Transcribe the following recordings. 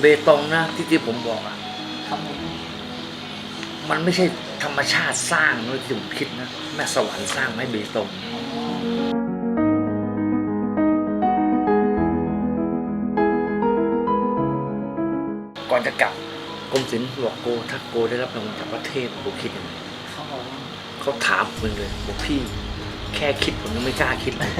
เบตงนะที่ที่ผมบอกอะครับผมมันไม่ใช่ธรรมชาติสร้างนะที่ผมคิดนะแม่สวรรค์สร้างไม่เบตงก่อนจะกลับกรมศิลป์บอกโกถ้าโกได้รับรางวัลจากประเทศโกคิดยังไงครับผมเขาถามผมเลยบอกพี่แค่คิดผมยังไม่กล้าคิดเลย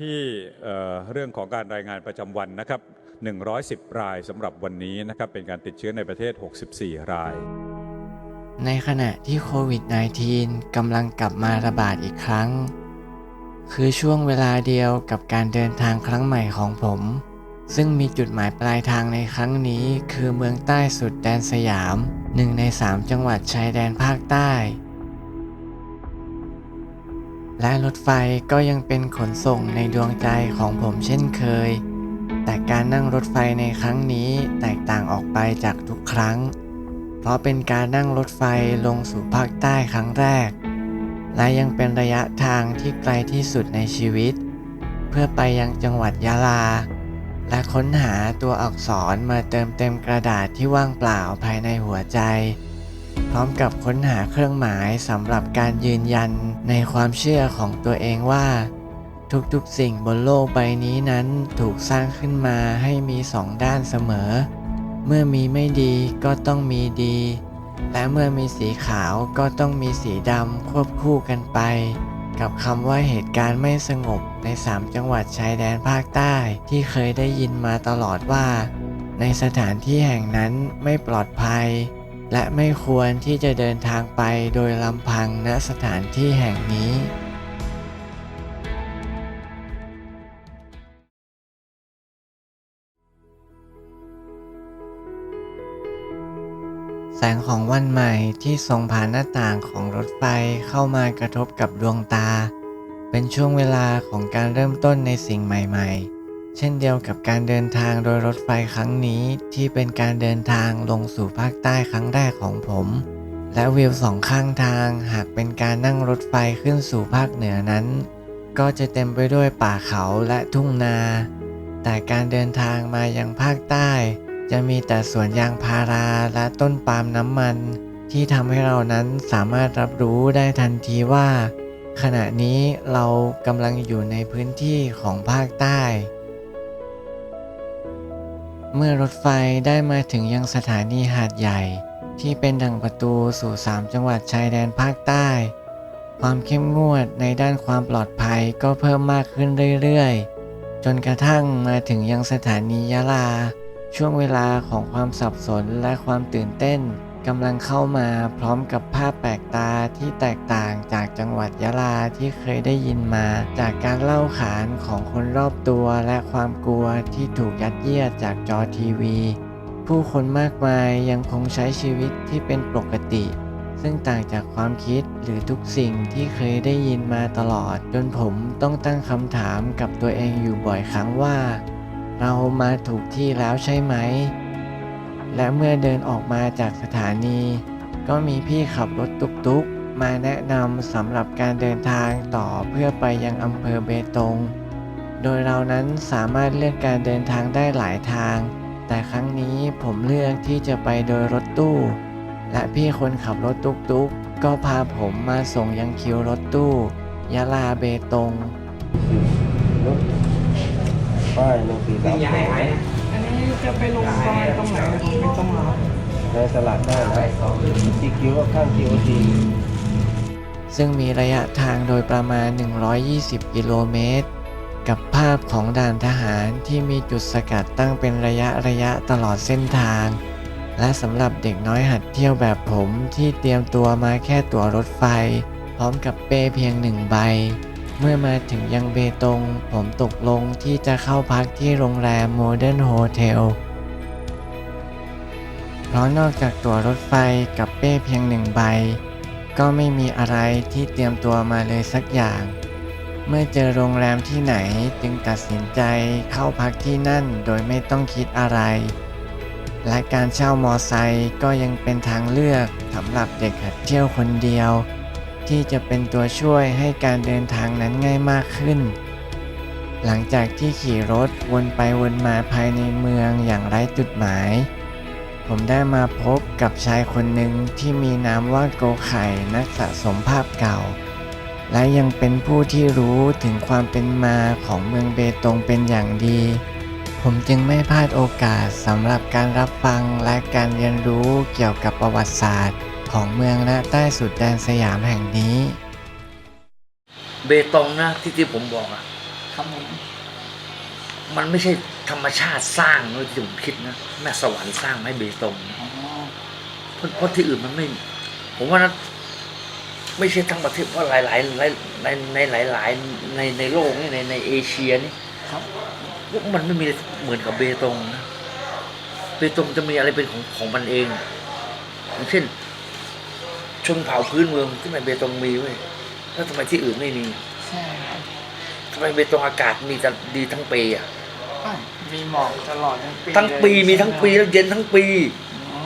ที่เรื่องของการรายงานประจำวันนะครับ 110 รายสำหรับวันนี้นะครับ เป็นการติดเชื้อในประเทศ 64 ราย ในขณะที่โควิด -19 กำลังกลับมาระบาดอีกครั้ง คือช่วงเวลาเดียวกับการเดินทางครั้งใหม่ของผม ซึ่งมีจุดหมายปลายทางในครั้งนี้ คือเมืองใต้สุดแดนสยามหนึ่งในสามจังหวัดชายแดนภาคใต้ และรถไฟก็ยังเป็นขนส่งในดวงใจของผมเช่นเคย แต่การนั่งรถไฟในครั้งนี้แตกต่างออกไปจากทุกครั้ง เพราะเป็นการนั่งรถไฟลงสู่ภาคใต้ครั้งแรก และยังเป็นระยะทางที่ไกลที่สุดในชีวิต เพื่อไปยังจังหวัดยะลา และค้นหาตัวอักษรมาเติมเต็มกระดาษที่ว่างเปล่าภายในหัวใจ ร้อมกับค้นหาเครื่องหมายสำหรับการยืนยันในความเชื่อของตัวเองว่า ทุกๆสิ่งบนโลกใบนี้นั้นถูกสร้างขึ้นมาให้มีสองด้านเสมอ เมื่อมีไม่ดีก็ต้องมีดี และเมื่อมีสีขาวก็ต้องมีสีดำควบคู่กันไป กับคำว่าเหตุการณ์ไม่สงบใน 3 จังหวัดชายแดนภาคใต้ที่เคยได้ยินมาตลอดว่า ในสถานที่แห่งนั้นไม่ปลอดภัย และไม่ควรที่จะเดินทางไปโดยลำพังณสถานที่แห่งนี้แสงของวันใหม่ที่ส่องผ่านหน้าต่างของรถไฟเข้ามากระทบกับดวงตา เป็นช่วงเวลาของการเริ่มต้นในสิ่งใหม่ ๆ เช่นเดียวกับการเดินทางโดยรถไฟครั้งนี้ ที่เป็นการเดินทางลงสู่ภาคใต้ครั้งแรกของผม และวิวสองข้างทางหากเป็นการนั่งรถไฟขึ้นสู่ภาคเหนือนั้น ก็จะเต็มไปด้วยป่าเขาและทุ่งนา แต่การเดินทางมายังภาคใต้ จะมีแต่สวนยางพาราและต้นปาล์มน้ำมัน ที่ทำให้เรานั้นสามารถรับรู้ได้ทันทีว่า ขณะนี้เรากำลังอยู่ในพื้นที่ของภาคใต้ เมื่อรถไฟได้มาถึงยังสถานีหาดใหญ่ ที่เป็นดังประตูสู่ 3 จังหวัดชายแดนภาคใต้ ความเข้มงวดในด้านความปลอดภัยก็เพิ่มมากขึ้นเรื่อยๆ จนกระทั่งมาถึงยังสถานียะลา ช่วงเวลาของความสับสนและความตื่นเต้น กำลังเข้ามาพร้อมกับภาพแปลกตาที่แตกต่างจากจังหวัดยะลาที่เคยได้ยินมา จากการเล่าขานของคนรอบตัวและความกลัวที่ถูกยัดเยียดจากจอทีวี ผู้คนมากมายยังคงใช้ชีวิตที่เป็นปกติ ซึ่งต่างจากความคิดหรือทุกสิ่งที่เคยได้ยินมาตลอด จนผมต้องตั้งคำถามกับตัวเองอยู่บ่อยครั้งว่า เรามาถูกที่แล้วใช่ไหม และเมื่อเดินออกมาจากสถานี ก็มีพี่ขับรถตุกๆ มาแนะนำสำหรับการเดินทางต่อเพื่อไปยังอำเภอเบตง โดยเรานั้นสามารถเลือกการเดินทางได้หลายทาง แต่ครั้งนี้ผมเลือกที่จะไปโดยรถตู้ และพี่คนขับรถตุกๆ ก็พาผมมาส่งยังคิวรถตู้ ยะลาเบตงป้ายหนึ่งสี่สามสองอันนี้ จะไปลงตรงตรงไหนไม่ต้องรอในสลัดได้นะที่คิวก็ข้างคิวทีซึ่งมีระยะทางโดยประมาณ 120 กิโลเมตร กับภาพของด่านทหารที่มีจุดสกัดตั้งเป็นระยะระยะตลอดเส้นทาง และสำหรับเด็กน้อยหัดเที่ยวแบบผมที่เตรียมตัวมาแค่ตั๋วรถไฟ พร้อมกับเป้เพียงหนึ่งใบ เมื่อมาถึงยังเบตง ผมตกลงที่จะเข้าพักที่โรงแรมโมเดิร์นโฮเทลเพราะนอกจากตั๋วรถไฟกับเป้เพียงหนึ่งใบ ก็ไม่มีอะไรที่เตรียมตัวมาเลยสักอย่าง เมื่อเจอโรงแรมที่ไหนจึงตัดสินใจเข้าพักที่นั่นโดยไม่ต้องคิดอะไร และการเช่ามอไซค์ก็ยังเป็นทางเลือกสำหรับเด็กหัดเที่ยวคนเดียว ที่จะเป็นตัวช่วยให้การเดินทางนั้นง่ายมากขึ้น หลังจากที่ขี่รถวนไปวนมาภายในเมืองอย่างไร้จุดหมาย ผมได้มาพบกับชายคนหนึ่งที่มีนามว่าโกไข่นักสะสมภาพเก่า และยังเป็นผู้ที่รู้ถึงความเป็นมาของเมืองเบตงเป็นอย่างดี ผมจึงไม่พลาดโอกาสสำหรับการรับฟังและการเรียนรู้เกี่ยวกับประวัติศาสตร์ ของเมืองและใต้สุดแดนสยามแห่งนี้ เบตงนะที่ที่ผมบอกอะครับผมมันไม่ใช่ธรรมชาติสร้างนะที่ผมคิดนะแม่สวรรค์สร้างให้เบตงนะอ๋อเพราะเพราะที่อื่นมันไม่ ผมว่านะไม่ใช่ทั้งประเทศเพราะหลายหลายหลายในในหลายหลายในในโลกนี่ในในเอเชียนี่ครับพวกมันไม่มีเหมือนกับเบตงนะเบตงจะมีอะไรเป็นของของมันเองอย่างเช่น ชนเผ่าพื้นเมืองที่ในเบตงมีเว้ยแล้วทำไมที่อื่นไม่มีใช่ครับทำไมเบตงอากาศมีแต่ดีทั้งปีอะอ้าวมีหมอกตลอดทั้งปีทั้งปีเลยมีทั้งปีแล้วเย็นทั้งปีอ๋อ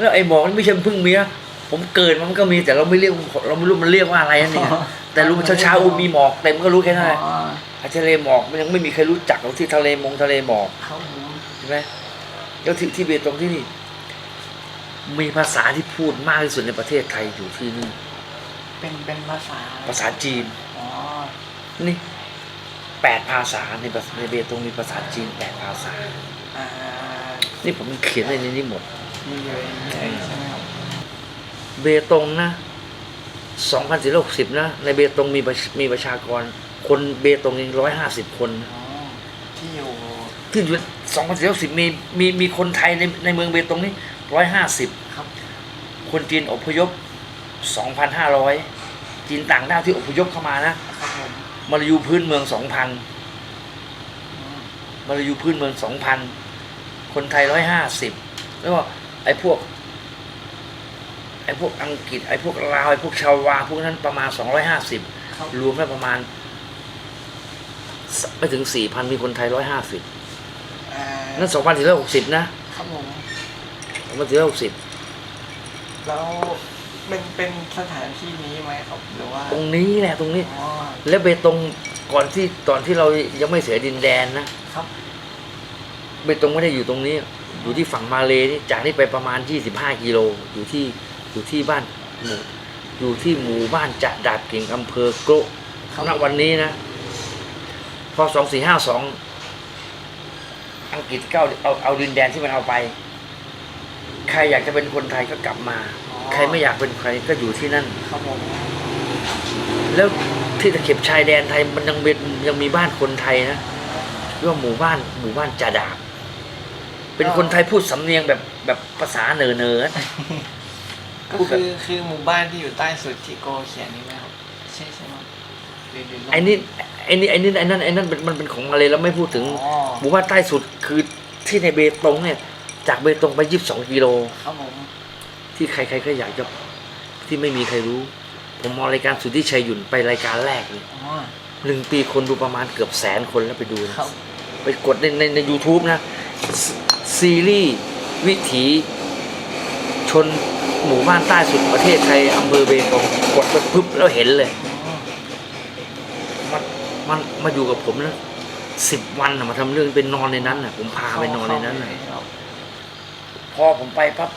แล้วไอ้หมอกนี่ไม่ใช่เพิ่งมีนะผมเกิดมันก็มีแต่เราไม่เรียกเราไม่รู้มันเรียกว่าอะไรนั่นเองแต่รู้เช้าเช้าๆอุ้ยมีหมอกเต็มก็รู้แค่นั้นแหละอ๋อไอ้ทะเลหมอกมันยังไม่มีใครรู้จักหรอกที่ทะเลมงทะเลหมอกครับผมใช่ไหมแล้วที่ที่เบตงที่นี่ มีภาษาที่พูดมากที่สุดในประเทศไทยอยู่ที่นี่ เป็นเป็นภาษาอะไรภาษาจีน อ๋อ นี่แปดภาษาในภาษาในเบตงมีภาษาจีนแปดภาษา อ่า นี่ผมเขียนไว้ในนี้หมด มีเยอะอย่างนี้ใช่ไหมครับเบตงนะ2,460นะ ในเบตงมีประชมีประชากร คนเบตงนี่150คนนะ อ๋อที่อยู่ที่อยู่2,460มีมีมีคนไทยในในเมืองเบตงนี่ 150ครับ คนจีนอพยพ2,500จีนต่างด้าวที่อพยพเข้ามานะครับผมมาลายูพื้นเมือง2,000อืมมาลายูพื้นเมือง2,000คนไทย150แล้วก็ไอ้พวกไอ้พวกอังกฤษไอ้พวกลาวไอ้พวกชาววาพวกนั้นประมาณ250ครับรวมแล้วประมาณสไม่ถึง4,000มีคนไทย150อ่านั่น2,460นะครับผม 2,460แล้วเป็นเป็นสถานที่นี้ไหมครับหรือว่าตรงนี้แหละตรงนี้ อ๋อแล้วเบตงก่อนที่ตอนที่เรายังไม่เสียดินแดนนะครับเบตงไม่ได้อยู่ตรงนี้ อยู่ที่ฝั่งมาเลนี่จากนี้ไปประมาณ 25กิโลอยู่ที่อยู่ที่บ้านหมู่อยู่ที่หมู่บ้านจะดาบเก่งอำเภอโกะครับณวันนี้นะ พอ 2452 อังกฤษก็เอาเอาเอาดินแดนที่มันเอาไป ใครอยากจะเป็นคนไทยก็กลับมา ใครไม่อยากเป็นใครก็อยู่ที่นั่น ครับผมแล้วที่ตะเข็บชายแดนไทยมันยังเป็นยังมีบ้านคนไทยนะเรียกว่าหมู่บ้านหมู่บ้านจาดาบเป็นคนไทยพูดสำเนียงแบบแบบภาษาเหนือเนอก็คือคือหมู่บ้านที่อยู่ใต้สุดที่โกเขียนนี่ไหมครับใช่ใช่ไหมหรือหรือไอ้นี่ไอ้นี่ไอ้นี่ไอ้นั่นไอ้นั่นเป็นมันเป็นของมาเลยแล้วไม่พูดถึงอ๋อหมู่บ้านใต้สุดคือที่ในเบตงเนี่ย จากเบตงไปยี่สิบสองกิโลครับผมที่ใครๆก็อยากจะที่ไม่มีใครรู้ ผมมองรายการสุทธิชัยหยุ่นไปรายการแรกเลยอ๋อหนึ่งปีคนดูประมาณเกือบแสนคนแล้วไปดูนะ ครับไปกดในในใน u t u b e นะซซีรีส์วิถีชนหมู่บ้านใต้สุดประเทศไทยอำเภอเบตงกดไปปุ๊บแล้วเห็นเลย อ๋อมันมันมาอยู่กับผมนะสิบวันนะมาทำเรื่องเป็นนอนในนั้นน่ะผมพาไปนอนในนั้นน่ะครับ พอผมไปปั๊บ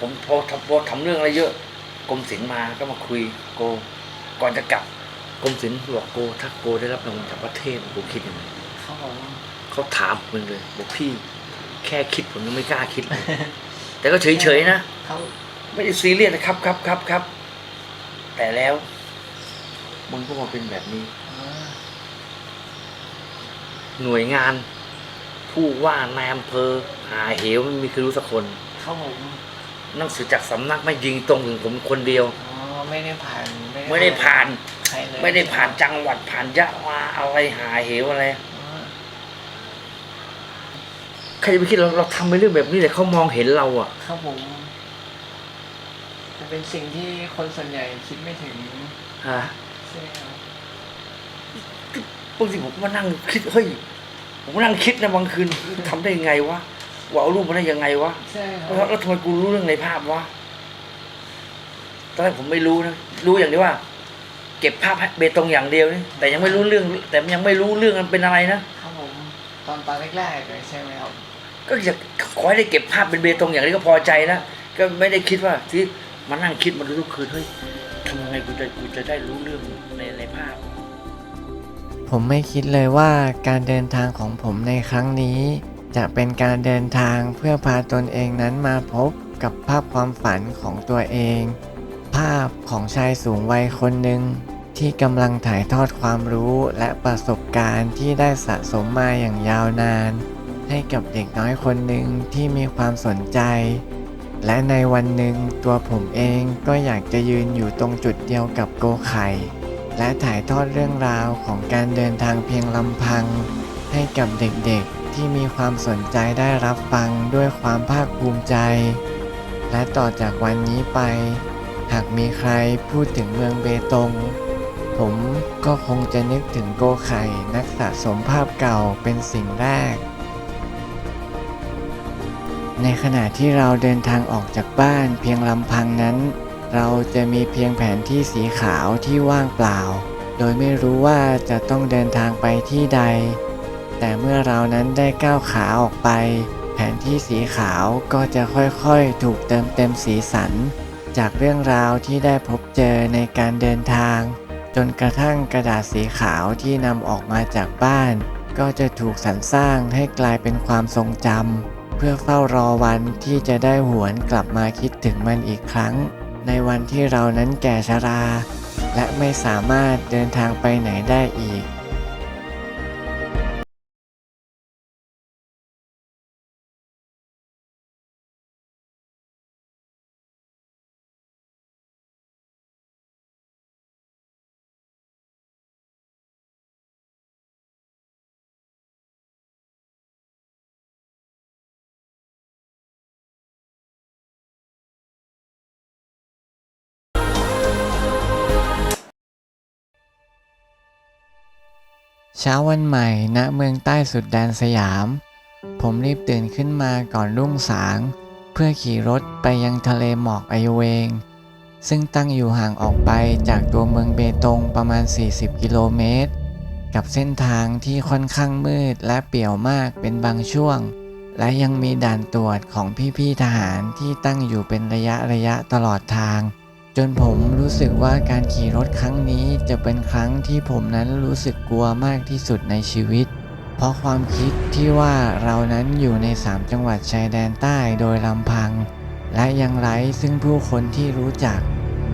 ผมพอทำพอทำเรื่องอะไรเยอะกรมศิลป์มาก็มาคุยโก ก่อนจะกลับกรมศิลป์บอกโกถ้าโกได้รับรางวัลจากประเทศโกคิดยังไงครับผมเขาถามผมเลยบอกพี่แค่คิดผมยังไม่กล้าคิดเลยแต่ก็เฉยๆนะครับไม่ได้ซีเรียสนะครับครับครับครับ แต่แล้วมันก็มาเป็นแบบนี้อ่าหน่วยงาน ผู้ว่านายอำเภอหาเหวไม่มีใครรู้สักคนครับผมหนังสือจากสำนักไม่ยิงตรงถึงผมคนเดียว อ๋อไม่ได้ผ่านไม่ได้ผ่านรเลยไม่ได้ผ่านจังหวัดผ่านยะมาอะไรหาเหวอะไรอ๋อใครจะไปคิดเราเราทำไปเรื่องแบบนี้แต่เขามองเห็นเราอะ ครับผมมันเป็นสิ่งที่คนส่วนใหญ่คิดไม่ถึงฮะใช่ไหมครับ บางทีผมก็มานั่งคิดเฮ้ย ผมมานั่งคิดนะบางคืนทำได้ยังไงวะว่าเอารูปมาได้ยังไงวะใช่ครัแล้วบแล้วทำไมกูรู้เรื่องในภาพวะตอนแรกผมไม่รู้นะรู้อย่างนี้ว่า เก็บภาพเบตงอย่างเดียวนี่แต่ยังไม่รู้เรื่อง แต่ยังไม่รู้เรื่องมันเป็นอะไรนะครับผมตอนตอนแรกๆเลยใช่ไหมครับก็อยากขอให้ได้เก็บภาพเป็นเบตงอย่างนี้ก็พอใจนะก็ไม่ได้คิดว่าที่มานั่งคิดมาดูทุกคืนเฮ้ยทำยังไงกูจะกูจะได้รู้เรื่องในในภาพ ผมไม่คิดเลยว่าการเดินทางของผมในครั้งนี้ จะเป็นการเดินทางเพื่อพาตนเองนั้นมาพบกับภาพความฝันของตัวเอง ภาพของชายสูงวัยคนหนึ่งที่กำลังถ่ายทอดความรู้และประสบการณ์ที่ได้สะสมมาอย่างยาวนาน ให้กับเด็กน้อยคนหนึ่งที่มีความสนใจ และในวันหนึ่งตัวผมเองก็อยากจะยืนอยู่ตรงจุดเดียวกับโกไข่ และถ่ายทอดเรื่องราวของการเดินทางเพียงลำพัง ให้กับเด็กๆที่มีความสนใจได้รับฟังด้วยความภาคภูมิใจ และต่อจากวันนี้ไป หากมีใครพูดถึงเมืองเบตง ผมก็คงจะนึกถึงโกไข่นักสะสมภาพเก่าเป็นสิ่งแรก ในขณะที่เราเดินทางออกจากบ้านเพียงลำพังนั้น เราจะมีเพียงแผนที่สีขาวที่ว่างเปล่า โดยไม่รู้ว่าจะต้องเดินทางไปที่ใด แต่เมื่อเรานั้นได้ก้าวขาออกไป แผนที่สีขาวก็จะค่อยๆถูกเติมเต็มสีสัน จากเรื่องราวที่ได้พบเจอในการเดินทาง จนกระทั่งกระดาษสีขาวที่นำออกมาจากบ้าน ก็จะถูกสรรสร้างให้กลายเป็นความทรงจำเพื่อเฝ้ารอวันที่จะได้หวนกลับมาคิดถึงมันอีกครั้ง ในวันที่เรานั้นแก่ชรา และไม่สามารถเดินทางไปไหนได้อีก เช้าวันใหม่ณเมืองใต้สุดแดนสยาม ผมรีบตื่นขึ้นมาก่อนรุ่งสาง เพื่อขี่รถไปยังทะเลหมอกไอเวง ซึ่งตั้งอยู่ห่างออกไปจากตัวเมืองเบตงประมาณ 40 กิโลเมตร กับเส้นทางที่ค่อนข้างมืดและเปี่ยวมากเป็นบางช่วง และยังมีด่านตรวจของพี่ๆทหารที่ตั้งอยู่เป็นระยะระยะตลอดทาง จนผมรู้สึกว่าการขี่รถครั้งนี้จะเป็นครั้งที่ผมนั้นรู้สึกกลัวมากที่สุดในชีวิต เพราะความคิดที่ว่าเรานั้นอยู่ใน 3 จังหวัดชายแดนใต้โดยลำพัง และยังไร้ซึ่งผู้คนที่รู้จัก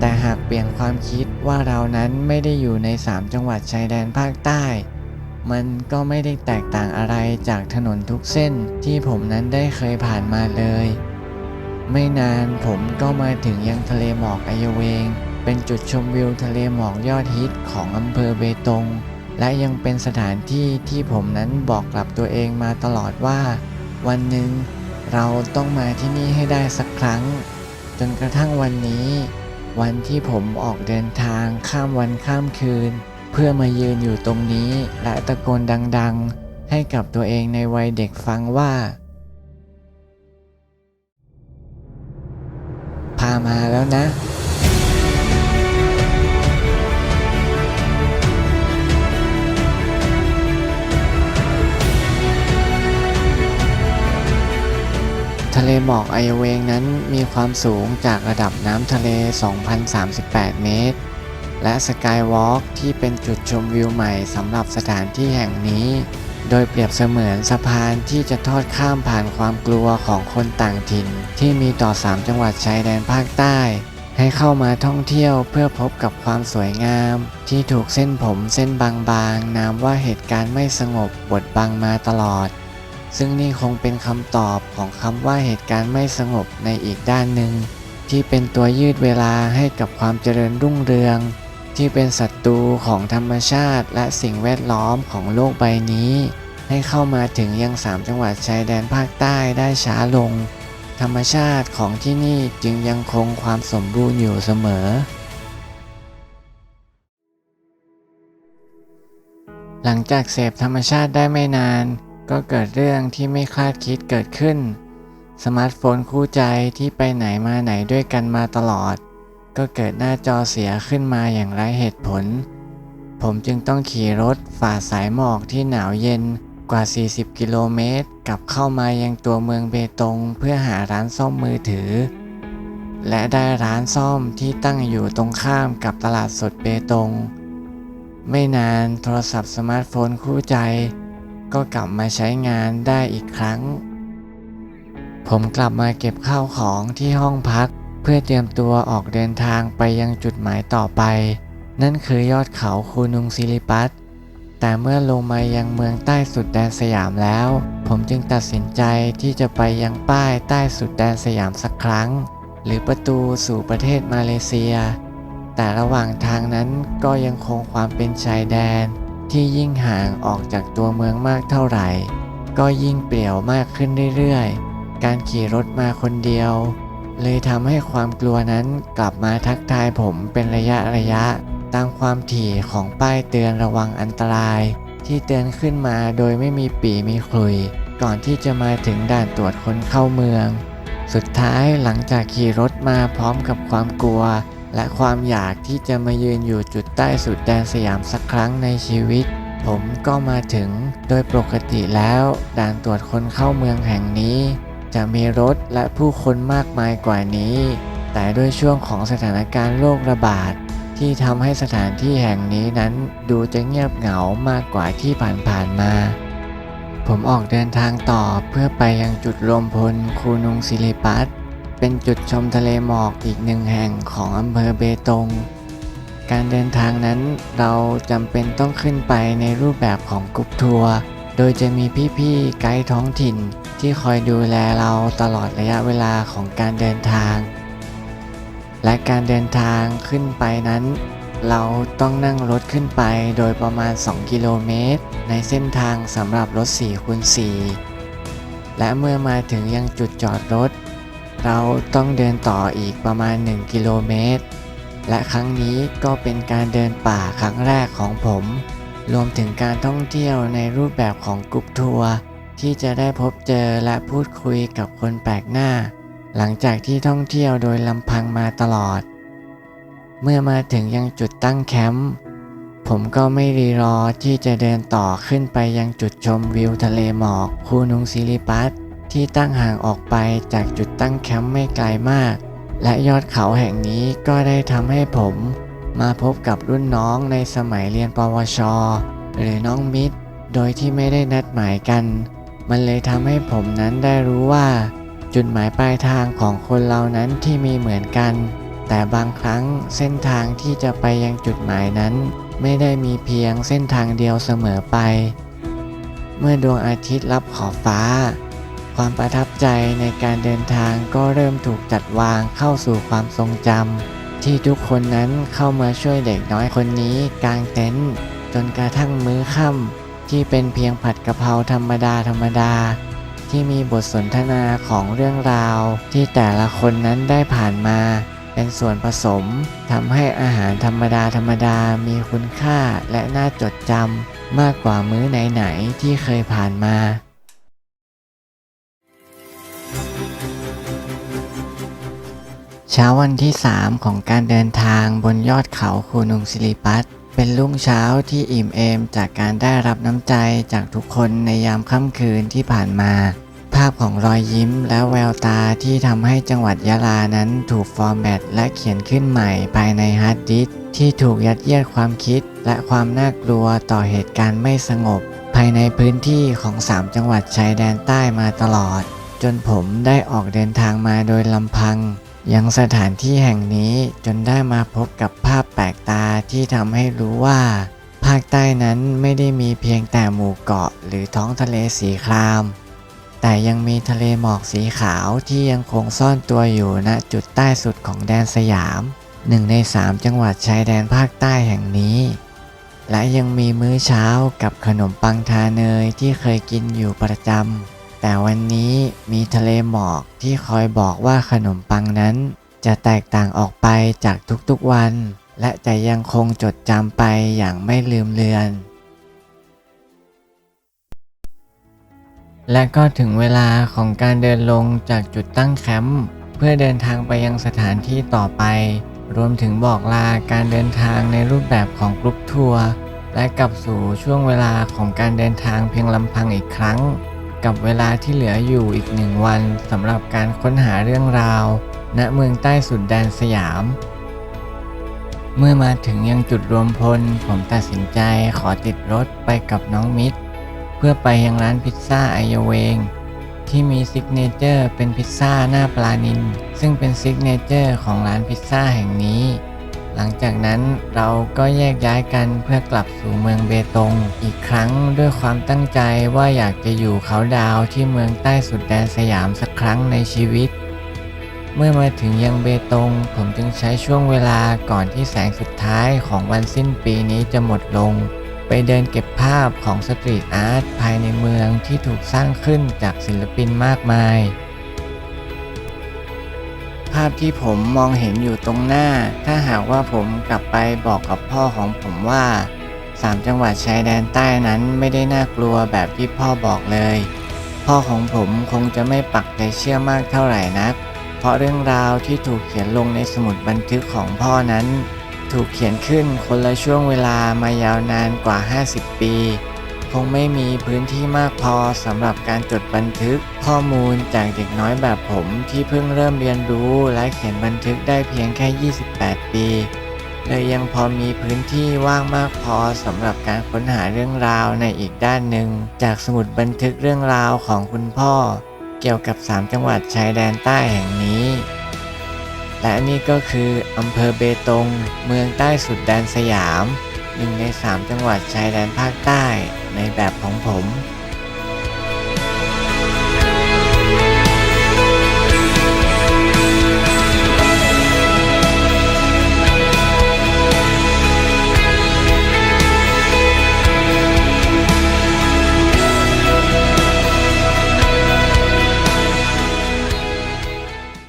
แต่หากเปลี่ยนความคิดว่าเรานั้นไม่ได้อยู่ใน 3 จังหวัดชายแดนภาคใต้ มันก็ไม่ได้แตกต่างอะไรจากถนนทุกเส้นที่ผมนั้นได้เคยผ่านมาเลย ไม่นานผมก็มาถึงยังทะเลหมอกไอายเวง เป็นจุดชมวิวทะเลหมอกยอดฮิตของอำเภอเบตง และยังเป็นสถานที่ที่ผมนั้นบอกกับตัวเองมาตลอดว่า วันหนึ่งเราต้องมาที่นี่ให้ได้สักครั้ง จนกระทั่งวันนี้ วันที่ผมออกเดินทางข้ามวันข้ามคืน เพื่อมายืนอยู่ตรงนี้และตะโกนดัง ๆ ให้กับตัวเองในวัยเด็กฟังว่า มาแล้วนะทะเลหมอกไอเวงนั้นมีความสูงจากระดับน้ำทะเล 2,038 เมตร และสกายวอล์กที่เป็นจุดชมวิวใหม่สำหรับสถานที่แห่งนี้ โดยเปรียบเสมือนสะพานที่จะทอดข้ามผ่านความกลัวของคนต่างถิ่น ที่มีต่อ 3 จังหวัดชายแดนภาคใต้ ให้เข้ามาท่องเที่ยวเพื่อพบกับความสวยงาม ที่ถูกเส้นผมเส้นบางๆนามว่าเหตุการณ์ไม่สงบบดบังมาตลอด ซึ่งนี่คงเป็นคำตอบของคำว่าเหตุการณ์ไม่สงบในอีกด้านหนึ่งที่เป็นตัวยืดเวลาให้กับความเจริญรุ่งเรือง ที่เป็นศัตรูของธรรมชาติ และสิ่งแวดล้อมของโลกใบนี้ ให้เข้ามาถึงยังสามจังหวัดชายแดนภาคใต้ได้ช้าลง ธรรมชาติของที่นี่จึงยังคงความสมบูรณ์อยู่เสมอ หลังจากเสพธรรมชาติได้ไม่นาน ก็เกิดเรื่องที่ไม่คาดคิดเกิดขึ้น สมาร์ทโฟนคู่ใจที่ไปไหนมาไหนด้วยกันมาตลอด ก็เกิดหน้าจอเสียขึ้นมาอย่างไร้เหตุผล ผมจึงต้องขี่รถฝ่าสายหมอกที่หนาวเย็นกว่า 40 กิโลเมตร กลับเข้ามายังตัวเมืองเบตงเพื่อหาร้านซ่อมมือถือ และได้ร้านซ่อมที่ตั้งอยู่ตรงข้ามกับตลาดสดเบตง ไม่นานโทรศัพท์สมาร์ทโฟนคู่ใจ ก็กลับมาใช้งานได้อีกครั้ง ผมกลับมาเก็บข้าวของที่ห้องพัก เพื่อเตรียมตัวออกเดินทางไปยังจุดหมายต่อไป นั่นคือยอดเขาคูนุงซิลิปัสแต่เมื่อลงมายังเมืองใต้สุดแดนสยามแล้ว ผมจึงตัดสินใจที่จะไปยังป้ายใต้สุดแดนสยามสักครั้ง หรือประตูสู่ประเทศมาเลเซีย แต่ระหว่างทางนั้นก็ยังคงความเป็นชายแดน ที่ยิ่งห่างออกจากตัวเมืองมากเท่าไหร่ ก็ยิ่งเปลี่ยวมากขึ้นเรื่อยๆ การขี่รถมาคนเดียว เลยทำให้ความกลัวนั้นกลับมาทักทายผมเป็นระยะระยะ ตามความถี่ของป้ายเตือนระวังอันตราย ที่เตือนขึ้นมาโดยไม่มีปีมีขลุย ก่อนที่จะมาถึงด่านตรวจคนเข้าเมือง สุดท้ายหลังจากขี่รถมาพร้อมกับความกลัว และความอยากที่จะมายืนอยู่จุดใต้สุดแดนสยามสักครั้งในชีวิต ผมก็มาถึงโดยปกติแล้วด่านตรวจคนเข้าเมืองแห่งนี้ จะมีรถและผู้คนมากมายกว่านี้ แต่ด้วยช่วงของสถานการณ์โรคระบาด ที่ทำให้สถานที่แห่งนี้นั้นดูจะเงียบเหงามากกว่าที่ผ่านๆมา ผมออกเดินทางต่อเพื่อไปยังจุดรวมพลคูนุงซิลิปัสเป็นจุดชมทะเลหมอกอีกหนึ่งแห่งของอำเภอเบตง การเดินทางนั้นเราจำเป็นต้องขึ้นไปในรูปแบบของกรุ๊ปทัวร์ โดยจะมีพี่ๆไกด์ท้องถิ่น ที่คอยดูแลเราตลอดระยะเวลาของการเดินทาง และการเดินทางขึ้นไปนั้น เราต้องนั่งรถขึ้นไปโดยประมาณ 2 กิโลเมตร ในเส้นทางสำหรับรถ4คูณ4และเมื่อมาถึงยังจุดจอดรถ เราต้องเดินต่ออีกประมาณ 1 กิโลเมตร และครั้งนี้ก็เป็นการเดินป่าครั้งแรกของผม รวมถึงการท่องเที่ยวในรูปแบบของกรุ๊ปทัวร์ ที่จะได้พบเจอและพูดคุยกับคนแปลกหน้า หลังจากที่ท่องเที่ยวโดยลำพังมาตลอด เมื่อมาถึงยังจุดตั้งแคมป์ผมก็ไม่รีรอที่จะเดินต่อขึ้นไปยังจุดชมวิวทะเลหมอกคูนุงซิลิปัสที่ตั้งห่างออกไปจากจุดตั้งแคมป์ไม่ไกลมาก และยอดเขาแห่งนี้ก็ได้ทำให้ผม มาพบกับรุ่นน้องในสมัยเรียนปวช หรือน้องมิตร โดยที่ไม่ได้นัดหมายกัน มันเลยทำให้ผมนั้นได้รู้ว่า จุดหมายปลายทางของคนเรานั้นที่มีเหมือนกัน แต่บางครั้งเส้นทางที่จะไปยังจุดหมายนั้น ไม่ได้มีเพียงเส้นทางเดียวเสมอไป เมื่อดวงอาทิตย์รับขอบฟ้า ความประทับใจในการเดินทางก็เริ่มถูกจัดวางเข้าสู่ความทรงจำที่ทุกคนนั้นเข้ามาช่วยเด็กน้อยคนนี้กางเต็นท์จนกระทั่งมื้อค่ำ ที่เป็นเพียงผัดกะเพราธรรมดาธรรมดา ที่มีบทสนทนาของเรื่องราว ที่แต่ละคนนั้นได้ผ่านมา เป็นส่วนผสมทำให้อาหารธรรมดาธรรมดามีคุณค่าและน่าจดจำมากกว่ามื้อไหนๆที่เคยผ่านมาเช้าวันที่ 3 ของการเดินทางบนยอดเขาคูนุงศิริปัต เป็นรุ่งเช้าที่อิ่มเอมจากการได้รับน้ำใจจากทุกคนในยามค่ำคืนที่ผ่านมา ภาพของรอยยิ้มและแววตาที่ทำให้จังหวัดยะลานั้นถูกฟอร์แมตและเขียนขึ้นใหม่ภายในฮาร์ดดิสที่ถูกยัดเยียดความคิด และความน่ากลัวต่อเหตุการณ์ไม่สงบ ภายในพื้นที่ของ 3 จังหวัดชายแดนใต้มาตลอด จนผมได้ออกเดินทางมาโดยลำพัง ยังสถานที่แห่งนี้จนได้มาพบกับภาพแปลกตาที่ทำให้รู้ว่า ภาคใต้นั้นไม่ได้มีเพียงแต่หมู่เกาะหรือท้องทะเลสีคราม แต่ยังมีทะเลหมอกสีขาวที่ยังคงซ่อนตัวอยู่ณจุดใต้สุดของแดนสยามหนึ่งในสามจังหวัดชายแดนภาคใต้แห่งนี้ และยังมีมื้อเช้ากับขนมปังทาเนยที่เคยกินอยู่ประจำ แต่วันนี้มีทะเลหมอกที่คอยบอกว่าขนมปังนั้น จะแตกต่างออกไปจากทุกๆวัน และจะยังคงจดจำไปอย่างไม่ลืมเลือน และก็ถึงเวลาของการเดินลงจากจุดตั้งแคมป์เพื่อเดินทางไปยังสถานที่ต่อไป รวมถึงบอกลาการเดินทางในรูปแบบของกรุ๊ปทัวร์และกลับสู่ช่วงเวลาของการเดินทางเพียงลำพังอีกครั้ง กับเวลาที่เหลืออยู่อีกหนึ่งวันสำหรับการค้นหาเรื่องราว ณเมืองใต้สุดแดนสยาม เมื่อมาถึงยังจุดรวมพล ผมตัดสินใจขอติดรถไปกับน้องมิตร เพื่อไปยังร้านพิซซ่าไอเวง ที่มีซิกเนเจอร์เป็นพิซซ่าหน้าปลานิลซึ่งเป็นซิกเนเจอร์ของร้านพิซซ่าแห่งนี้ หลังจากนั้นเราก็แยกย้ายกันเพื่อกลับสู่เมืองเบตง อีกครั้งด้วยความตั้งใจว่าอยากจะอยู่เขาดาวที่เมืองใต้สุดแดนสยามสักครั้งในชีวิต เมื่อมาถึงยังเบตง ผมจึงใช้ช่วงเวลาก่อนที่แสงสุดท้ายของวันสิ้นปีนี้จะหมดลง ไปเดินเก็บภาพของสตรีทอาร์ตภายในเมืองที่ถูกสร้างขึ้นจากศิลปินมากมาย ภาพที่ผมมองเห็นอยู่ตรงหน้า ถ้าหากว่าผมกลับไปบอกกับพ่อของผมว่าสามจังหวัดชายแดนใต้นั้นไม่ได้น่ากลัวแบบที่พ่อบอกเลย พ่อของผมคงจะไม่ปักใจเชื่อมากเท่าไหร่นัก เพราะเรื่องราวที่ถูกเขียนลงในสมุดบันทึกของพ่อนั้น ถูกเขียนขึ้นคนละช่วงเวลามายาวนานกว่า 50 ปี คงไม่มีพื้นที่มากพอสำหรับการจดบันทึก ข้อมูลจากเด็กน้อยแบบผมที่เพิ่งเริ่มเรียนรู้และเขียนบันทึกได้เพียงแค่ 28 ปีเลยยังพอมีพื้นที่ว่างมากพอสำหรับการค้นหาเรื่องราวในอีกด้านหนึ่ง จากสมุดบันทึกเรื่องราวของคุณพ่อ เกี่ยวกับ 3 จังหวัดชายแดนใต้แห่งนี้ และนี่ก็คืออำเภอเบตง เมืองใต้สุดแดนสยามหนึ่งใน 3 จังหวัดชายแดนภาคใต้ ในแบบของผม